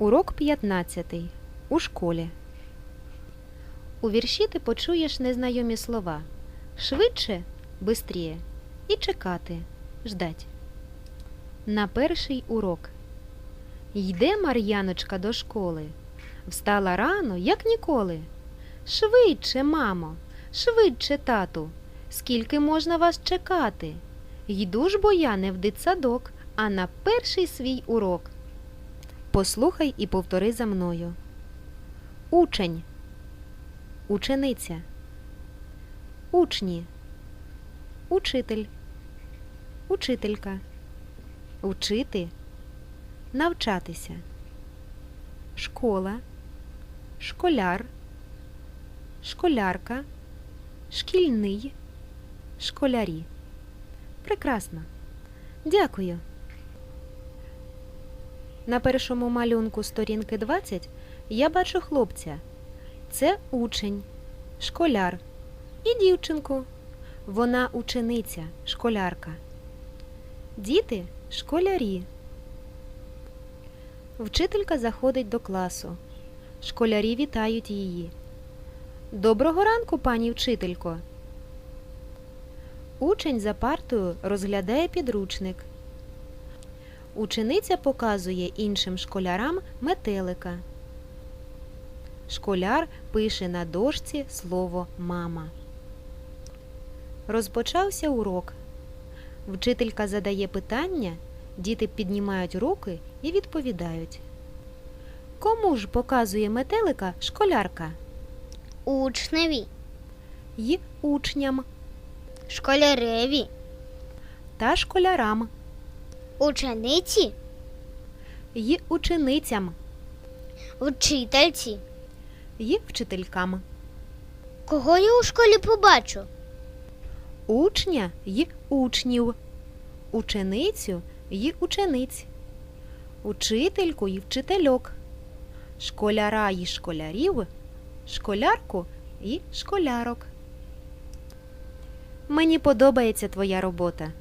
Урок 15. У школі. У вірші ти почуєш незнайомі слова. Швидше, бистріє. І чекати, ждать. На перший урок. Йде Мар'яночка до школи. Встала рано, як ніколи. Швидше, мамо, швидше, тату. Скільки можна вас чекати? Йду ж бо я не в дитсадок, а на перший свій урок. Послухай і повтори за мною. Учень. Учениця. Учні. Учитель. Учителька. Учити. Навчатися. Школа. Школяр. Школярка. Шкільний. Школярі. Прекрасно. Дякую. На першому малюнку сторінки 20 я бачу хлопця. Це учень, школяр і дівчинку. Вона учениця, школярка. Діти школярі. Вчителька заходить до класу. Школярі вітають її. Доброго ранку, пані вчителько. Учень за партою розглядає підручник. Учениця показує іншим школярам метелика. Школяр пише на дошці слово мама. Розпочався урок. Вчителька задає питання, діти піднімають руки і відповідають. Кому ж показує метелика школярка? Учневі, Й учням школяреві, та школярам, учениці, й ученицям, вчительці. й вчителькам, Кого я у школі побачу? учня й учнів, ученицю й учениць, учительку й вчительок, школяра й школярів, школярку й школярок. Мені подобається твоя робота.